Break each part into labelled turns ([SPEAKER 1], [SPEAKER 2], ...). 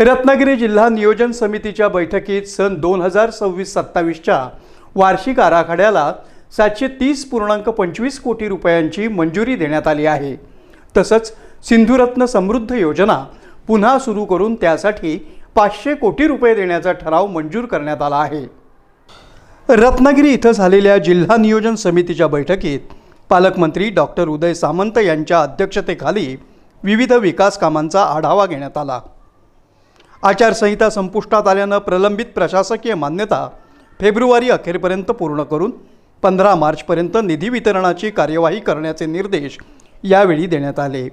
[SPEAKER 1] रत्नागिरी जिल्हा नियोजन समितीच्या बैठकीत सन दोन हजार सव्वीस सत्तावीसच्या वार्षिक आराखड्याला सातशे तीस पूर्णांक पंचवीस कोटी रुपयांची मंजुरी देण्यात आली आहे. तसंच सिंधुरत्न समृद्ध योजना पुन्हा सुरू करून त्यासाठी पाचशे कोटी रुपये देण्याचा ठराव मंजूर करण्यात आला आहे. रत्नागिरी इथं झालेल्या जिल्हा नियोजन समितीच्या बैठकीत पालकमंत्री डॉक्टर उदय सामंत यांच्या अध्यक्षतेखाली विविध विकास कामांचा आढावा घेण्यात आला. आचारसंहिता संपुष्टात आल्यानं प्रलंबित प्रशासकीय मान्यता फेब्रुवारी अखेरपर्यंत पूर्ण करून पंधरा मार्चपर्यंत निधी वितरणाची कार्यवाही करण्याचे निर्देश यावेळी देण्यात आले.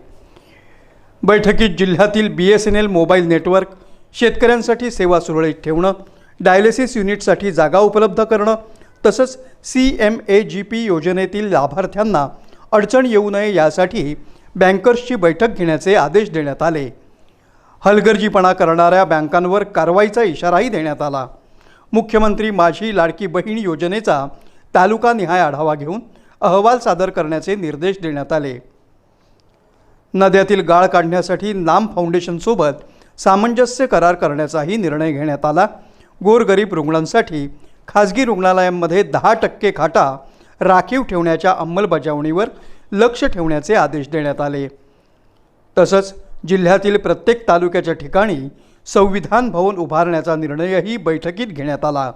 [SPEAKER 1] बैठकीत जिल्ह्यातील B S N L mobile network शेतकऱ्यांसाठी सेवा सुरळीत ठेवणं डायलिसिस युनिटसाठी जागा उपलब्ध करणं तसंच C M E G P योजनेतील लाभार्थ्यांना अडचण येऊ नये यासाठी बँकर्सची बैठक घेण्याचे आदेश देण्यात आले. हलगर्जीपणा करणाऱ्या बँकांवर कारवाईचा इशाराही देण्यात आला. मुख्यमंत्री माझी लाडकी बहीण योजनेचा तालुकानिहाय आढावा घेऊन अहवाल सादर करण्याचे निर्देश देण्यात आले. नद्यातील गाळ काढण्यासाठी नाम फाउंडेशनसोबत सामंजस्य करार करण्याचाही निर्णय घेण्यात आला. गोरगरीब रुग्णांसाठी खाजगी रुग्णालयांमध्ये दहा टक्के खाटा राखीव ठेवण्याच्या अंमलबजावणीवर लक्ष ठेवण्याचे आदेश देण्यात आले. तसंच जिल्ह्यातील प्रत्येक तालुक्याच्या ठिकाणी संविधान भवन उभारण्याचा निर्णयही बैठकीत घेण्यात आला.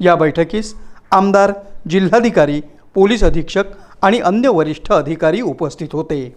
[SPEAKER 1] या बैठकीस आमदार जिल्हाधिकारी पोलीस अधीक्षक आणि अन्य वरिष्ठ अधिकारी उपस्थित होते.